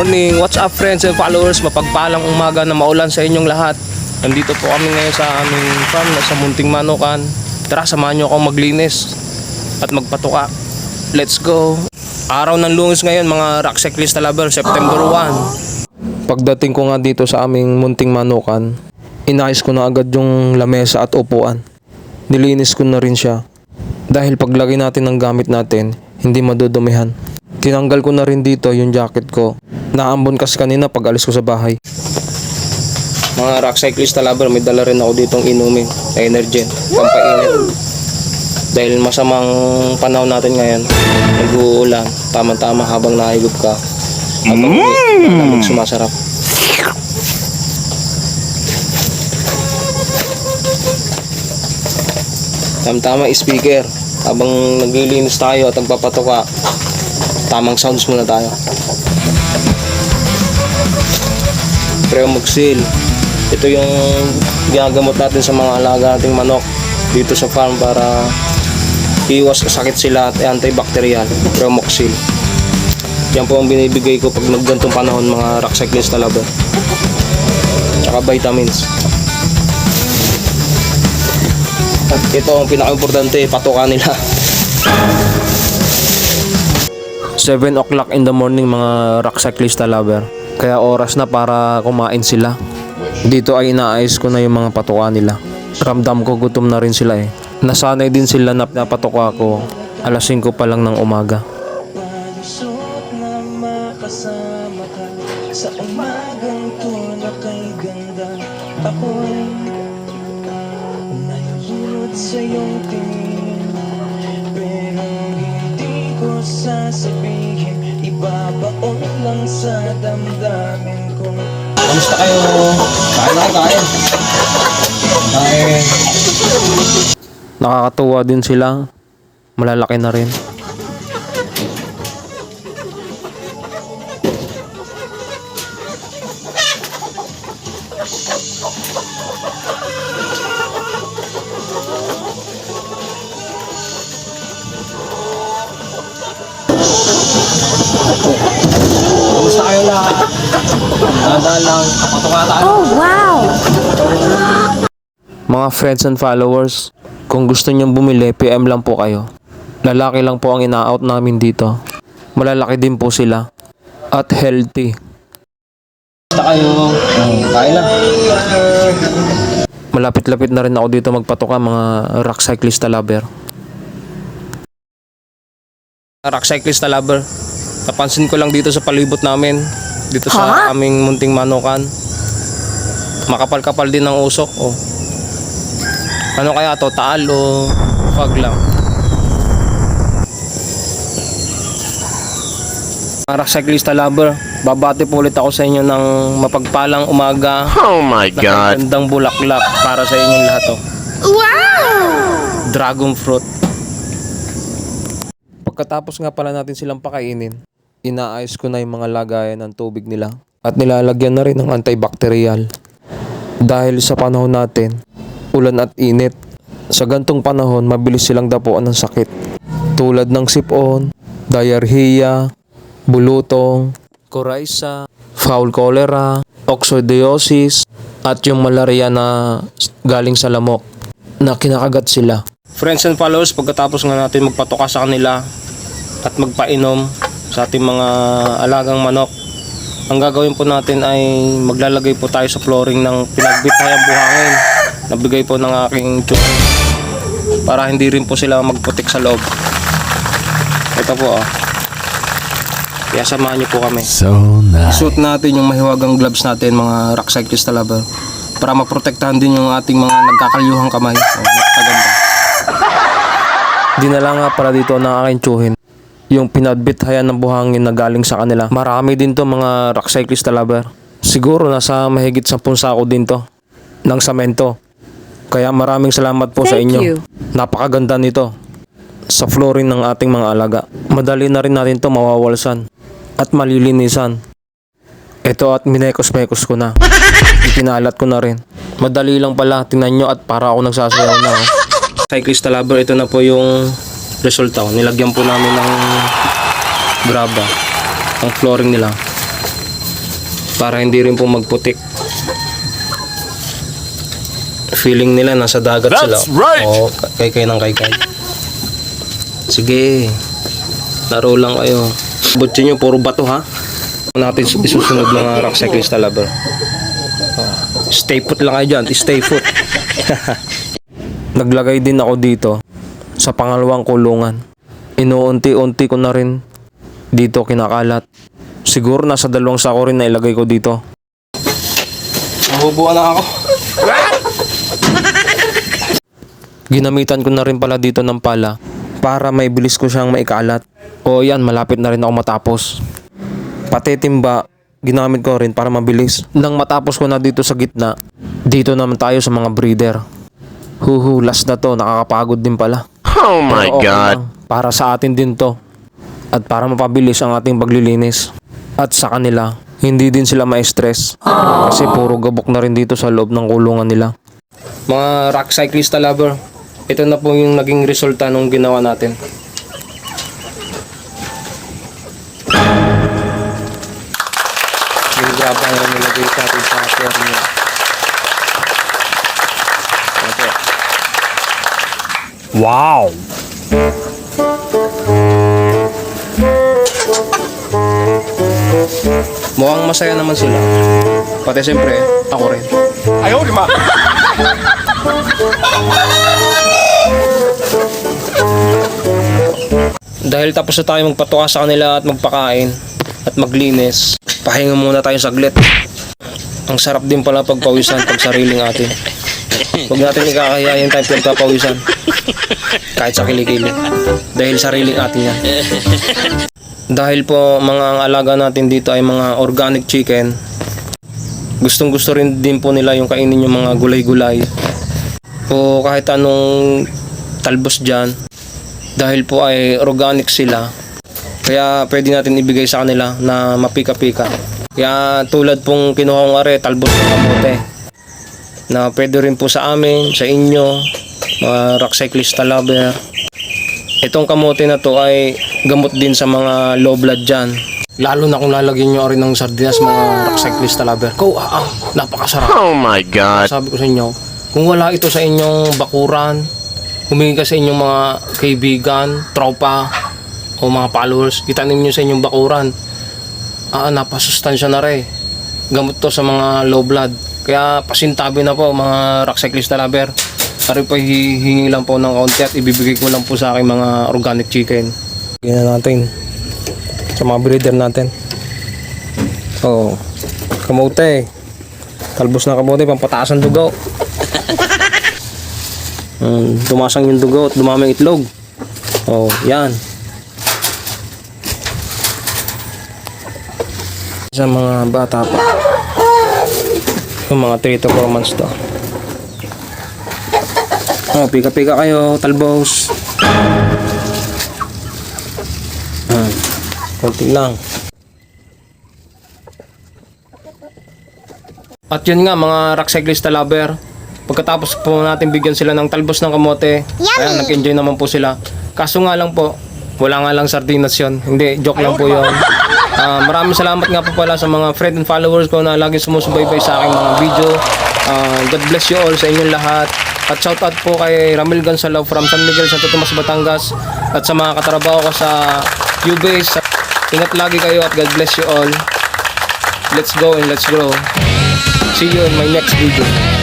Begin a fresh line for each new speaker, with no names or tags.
Morning, what's up friends and followers? Mapagpalang umaga na maulan sa inyong lahat. Nandito po kami ngayon sa aming farm na sa Munting Manukan. Tara, samahan nyo akong maglinis at magpatuka. Let's go! Araw ng lungis ngayon mga rock cyclist lover, September 1. Pagdating ko nga dito sa aming Munting Manukan, inayos ko na agad yung lamesa at upuan. Nilinis ko na rin siya. Dahil paglagay natin ng gamit natin, hindi madudumihan. Tinanggal ko na rin dito yung jacket ko. Naambon kasi kanina pag alis ko sa bahay. Mga rock cyclist na lover, may dala rin ako ditong inumin na energen, pampainit. Dahil masamang panahon natin ngayon, nag-uulan, tama-tama habang nahigop ka. Habang mm. sumasarap. Tama-tama speaker. Habang naglilinis tayo at nagpapatuka, tamang sounds muna tayo. Premoxil. Ito yung ginagamot natin sa mga alaga nating manok dito sa farm para iwas sa sakit sila at antibacterial. Premoxil. Yan po ang binibigay ko pag naggantong panahon mga rock cyclist na laban. Tsaka vitamins. At ito ang pinaka-importante, patuka nila. 7 o'clock in the morning mga rock cyclist lover. Kaya oras na para kumain sila. Dito ay inaayos ko na yung mga patuka nila. Ramdam ko gutom na rin sila eh. Nasanay din sila na napatuka ko alas 5 pa lang ng umaga.
Sa umagang to na kay ganda Ako'y nalulunod sa iyong tingin sasabihin Ibabaon lang sa damdamin ko
Kamusta kayo? Kain na kain. Kain. Nakakatuwa din sila. Malalaki na rin. Dadaan lang.
Oh, wow!
Mga friends and followers, kung gusto nyong bumili, PM lang po kayo. Lalaki lang po ang ina-out namin dito. Malalaki din po sila. At healthy. Basta kayo. Kain na. Malapit-lapit na rin ako dito magpatuka mga rock cyclist lover. Rock cyclist lover. Napansin ko lang dito sa palibot namin. Dito sa aming munting manukan. Makapal-kapal din ng usok. Oh. Ano kaya to? Taal o fog lang? Para cyclista lover, babati po ulit ako sa inyo ng mapagpalang umaga.
Oh my god.
Gandang bulaklak para sa inyong lahat. Oh. Dragon fruit. Pagkatapos nga pala natin silang pakainin, inaayos ko na yung mga lagayan ng tubig nila at nilalagyan na rin ng antibacterial. Dahil sa panahon natin, ulan at init, sa gantong panahon mabilis silang dapuan ng sakit. Tulad ng sipon, diarrhea, bulutong, coryza, foul cholera, oxidiosis, at yung malaria na galing sa lamok na kinakagat sila. Friends and followers, pagkatapos nga natin magpatuka sa kanila at magpainom sa ating mga alagang manok, ang gagawin po natin ay maglalagay po tayo sa flooring ng pinagbitayang buhangin na bigay po ng aking tiyuhin para hindi rin po sila magputik sa loob. Ito po ah. Kaya samahan niyo po kami.
So nice.
Isuot natin yung mahiwagang gloves natin mga rock cyclist lover para maprotektahan din yung ating mga nagkakalyuhang kamay. Oh, napakaganda. Dinala nga para dito ng aking tsuhin. Yung pinadbithayan ng buhangin na galing sa kanila. Marami din to mga rock cyclist na lover. Siguro nasa mahigit 10 sako din to ng samento. Kaya maraming salamat po sa
Thank
inyo.
you.
Napakaganda nito sa flooring ng ating mga alaga. Madali na rin natin to mawawalsan at malilinisan. Ito at minekos-mekos ko na. Ipinalat ko na rin. Madali lang pala, tingnan nyo at para ako nagsasayaw na. Oh. Cyclist lover, ito na po yung resulta. Nilagyan po namin ng graba ang flooring nila. Para hindi rin po magputik. Feeling nila nasa dagat sila.
That's right!
Oo, kay kay ng kay kay. Sige. Laro lang kayo. Butsin nyo, puro bato ha. Natin isusunod mga rock cyclista lover. Oh, Stay put lang kayo dyan. Stay put. Naglagay din ako dito sa pangalawang kulungan. Inuunti-unti ko na rin dito kinakalat. Siguro nasa dalawang sako rin na ilagay ko dito. Nahubuan na ako. Ginamitan ko na rin pala dito ng pala para may bilis ko siyang maikalat. O yan, malapit na rin ako matapos. Pati timba, ginamit ko rin para mabilis. Nang matapos ko na dito sa gitna, dito naman tayo sa mga breeder. Huhu, last na to, nakakapagod din pala.
Oh my
Pero okay
god.
lang. Para sa atin din to. At para mapabilis ang ating paglilinis. At sa kanila, hindi din sila ma-stress. Kasi puro gabok na rin dito sa loob ng kulungan nila. Mga rock cyclista lover, ito na po yung naging resulta nung ginawa natin.
Wow.
Mukhang masaya naman sila. Pati siyempre, ako rin.
Ayaw, di ma.
Dahil tapos na tayo magpatuka sa kanila at magpakain at maglinis, pahinga muna tayo saglit. Ang sarap din pala pagpawisan pag sariling atin. Huwag natin ikakahiyayin tayo pagpapawisan. Kahit sa kilikili. Dahil sariling atin yan. Dahil po mga alaga natin dito ay mga organic chicken, gustong gusto rin din po nila yung kainin yung mga gulay-gulay o kahit anong talbos dyan dahil po ay organic sila kaya pwede natin ibigay sa kanila na mapika-pika kaya tulad pong kinuha kong are talbos ng kamote na pwede rin po sa amin, sa inyo mga rock cyclista lover itong kamote na to ay gamot din sa mga low blood dyan lalo na kung lalagyan nyo rin ng sardinas mga rock cyclista lover ko ah, ah napakasarap
Oh my god.
sabi ko sa inyo, kung wala ito sa inyong bakuran, humingi ka sa inyong mga kaibigan, tropa, o mga followers, itanim nyo sa inyong bakuran. Ah, napasustansya na rin. Gamot to sa mga low blood. Kaya pasintabi na po mga rock cyclista lover. Ari po hihingi lang po ng konti at ibibigay ko lang po sa aking mga organic chicken. Tingnan natin sa mga breeder natin. Oh, kamote. Talbos na kamote, pampataas ang dugo. Mm, tumasang yung dugo at dumami itlog. Oh, yan. Sa mga bata pa. Yung mga 3 to 4 months to. Oh, pika-pika kayo, talbos. Hmm. Konti lang. At yun nga mga rock cyclista lover. Pagkatapos po natin bigyan sila ng talbos ng kamote, ayan, nag-enjoy naman po sila. Kaso nga lang po, wala nga lang sardinas yun. Hindi, joke lang po yun. Ah, maraming salamat nga po pala sa mga friend and followers ko na lagi sumusubaybay sa aking mga video. Ah, God bless you all sa inyong lahat. At shoutout po kay Ramil Gonzalo from San Miguel, Santo Tomas, Batangas. At sa mga katrabaho ko sa Ubase. Ingat lagi kayo at God bless you all. Let's go and let's grow. See you in my next video.